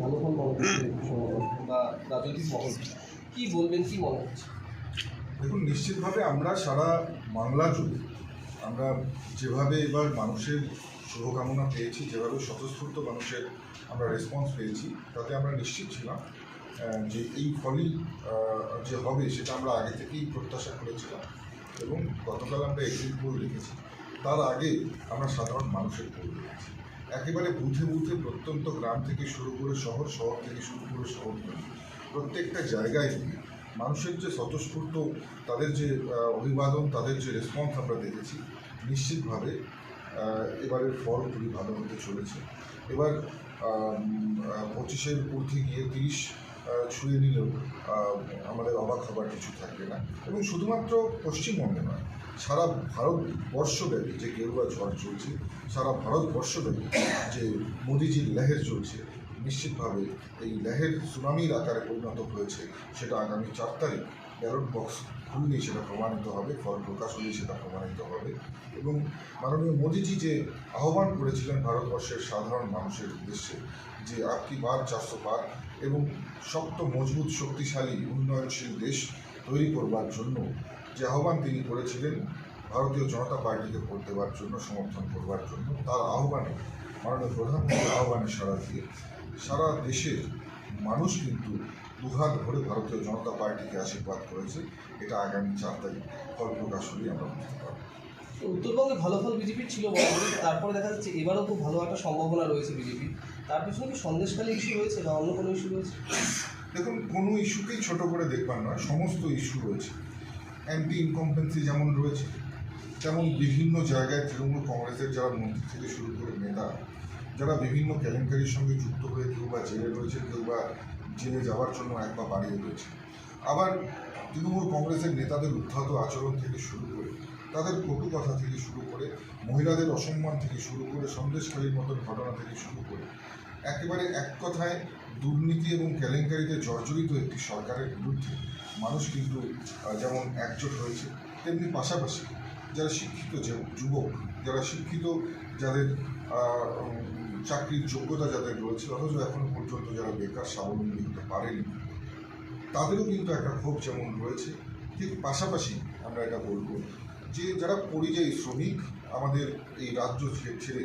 ভালো ফল মনে হচ্ছে সম্ভবত বা রাজনৈতিক মহল। কি বলবেন কি মনে হচ্ছে? দেখুন নিশ্চিতভাবে আমরা সারা বাংলা জুড়ে আমরা যেভাবে এবার মানুষের শুভকামনা পেয়েছি যেভাবে স্বতঃস্ফূর্ত মানুষের আমরা রেসপন্স পেয়েছি তাতে আমরা নিশ্চিত ছিলাম যে এই ফলই যে হবে সেটা আমরা আগে থেকেই প্রত্যাশা করেছিলাম এবং গতকাল আমরা এক্সিট পোল রেখেছি তার আগে আমরা সাধারণ মানুষের পোল রেখেছি একেবারে বুথে বুথে প্রত্যন্ত গ্রাম থেকে শুরু করে শহর শহর থেকে শুরু করে শহর প্রত্যেকটা জায়গায় গিয়ে মানুষের যে স্বতঃস্ফূর্ত, তাদের যে অভিবাদন, তাদের যে রেসপন্স আমরা দেখেছি, নিশ্চিতভাবে এবারের ফল খুবই ভালো হতে চলেছে। এবার পঁচিশের ঊর্ধ্বে গিয়ে তিরিশ ছুঁয়ে নিলেও আমাদের অবাক হবার কিছু থাকবে না। এবং শুধুমাত্র পশ্চিমবঙ্গে নয় সারা ভারতবর্ষব্যাপী যে গেরুয়া ঝড় চলছে, সারা ভারতবর্ষব্যাপী যে মোদিজির লেহের চলছে, নিশ্চিতভাবে এই লেহের সুনামির আকারে পরিণত হয়েছে, সেটা আগামী চার তারিখ ব্যালট বক্স খুললেই সেটা প্রমাণিত হবে, ফল প্রকাশ হলেই সেটা প্রমাণিত হবে এবং মাননীয় মোদিজি যে আহ্বান করেছিলেন ভারতবর্ষের সাধারণ মানুষের উদ্দেশ্যে যে আপকি বার চারশো পার এবং শক্ত, মজবুত, শক্তিশালী, উন্নয়নশীল দেশ তৈরি করবার জন্য যে আহ্বান তিনি করেছিলেন ভারতীয় জনতা পার্টিকে ভোট দেওয়ার জন্য সমর্থন করবার জন্য তার আহ্বানে মাননীয় প্রধানমন্ত্রীর আহ্বানে সাড়া দিয়ে সারা দেশের মানুষ কিন্তু দুহাত ভরে ভারতীয় জনতা পার্টিকে আশীর্বাদ করেছে। এটা আগামী চার তারিখ ফল প্রকাশ হলেই আমরা বুঝতে পারব। উত্তরবঙ্গে ভালো ফল বিজেপির ছিল তারপরে দেখা যাচ্ছে এবারও খুব ভালো একটা সম্ভাবনা রয়েছে বিজেপির তার পিছনে কি সন্দেশখালী ইস্যু রয়েছে বা অন্য কোনো ইস্যু রয়েছে? দেখুন কোনো ইস্যুকেই ছোট করে দেখবার নয় সমস্ত ইস্যু রয়েছে। অ্যান্টি ইনকম্পেন্সি যেমন রয়েছে, তেমন বিভিন্ন জায়গায় তৃণমূল কংগ্রেসের যারা মন্ত্রী থেকে শুরু করে নেতা, যারা বিভিন্ন কেলেঙ্কারির সঙ্গে যুক্ত হয়ে কেউ বা জেলে রয়েছে কেউ বা জেলে যাওয়ার জন্য এক পা বাড়িয়ে রয়েছে আবার তৃণমূল কংগ্রেসের নেতাদের উদ্ধত আচরণ থেকে শুরু করে, তাদের কটু কথা থেকে শুরু করে, মহিলাদের অসম্মান থেকে শুরু করে সন্দেশকারীর মতন ঘটনা থেকে শুরু করে, একেবারে এক কথায় দুর্নীতি এবং কেলেঙ্কারিতে জর্জরিত একটি সরকারের বিরুদ্ধে মানুষ কিন্তু যেমন একজোট হয়েছে, তেমনি পাশাপাশি যারা শিক্ষিত যে যুবক, যারা শিক্ষিত, যাদের চাকরির যোগ্যতা যাদের রয়েছে, অথচ এখনও পর্যন্ত যারা বেকার, স্বাবলম্বী হতে পারেনি, তাদেরও কিন্তু একটা ক্ষোভ যেমন রয়েছে, ঠিক পাশাপাশি আমরা এটা বলব যে যারা পরিযায়ী শ্রমিক, আমাদের এই রাজ্য ছেড়ে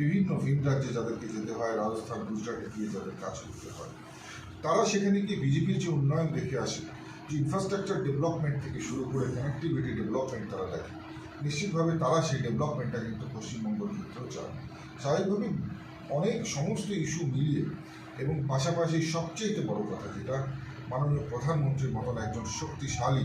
বিভিন্ন ভিন রাজ্যে যাদেরকে যেতে হয়, রাজস্থান, গুজরাটে গিয়ে যাদের কাজ করতে হয়, তারা সেখানে গিয়ে বিজেপির যে উন্নয়ন দেখে আসে ইনফ্রাস্ট্রাকচার ডেভেলপমেন্ট থেকে শুরু করে কানেক্টিভিটি ডেভেলপমেন্ট তারা দেখে। নিশ্চিতভাবে তারা সেই ডেভেলপমেন্টটা কিন্তু পশ্চিমবঙ্গের ক্ষেত্রেও চায়। স্বাভাবিকভাবে অনেক সমস্ত ইস্যু মিলিয়ে এবং পাশাপাশি সবচেয়ে বড় কথা যেটা, মাননীয় প্রধানমন্ত্রীর মতন একজন শক্তিশালী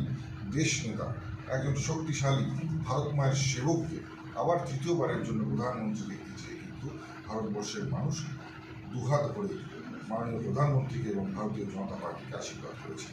দেশ নেতা, একজন শক্তিশালী ভারত মায়ের সেবককে আবার তৃতীয়বারের জন্য প্রধানমন্ত্রী দেখতে চেয়ে কিন্তু ভারতবর্ষের মানুষ দুহাত করে মাননীয় প্রধানমন্ত্রীকে এবং ভারতীয় জনতা পার্টিকে আশীর্বাদ করেছে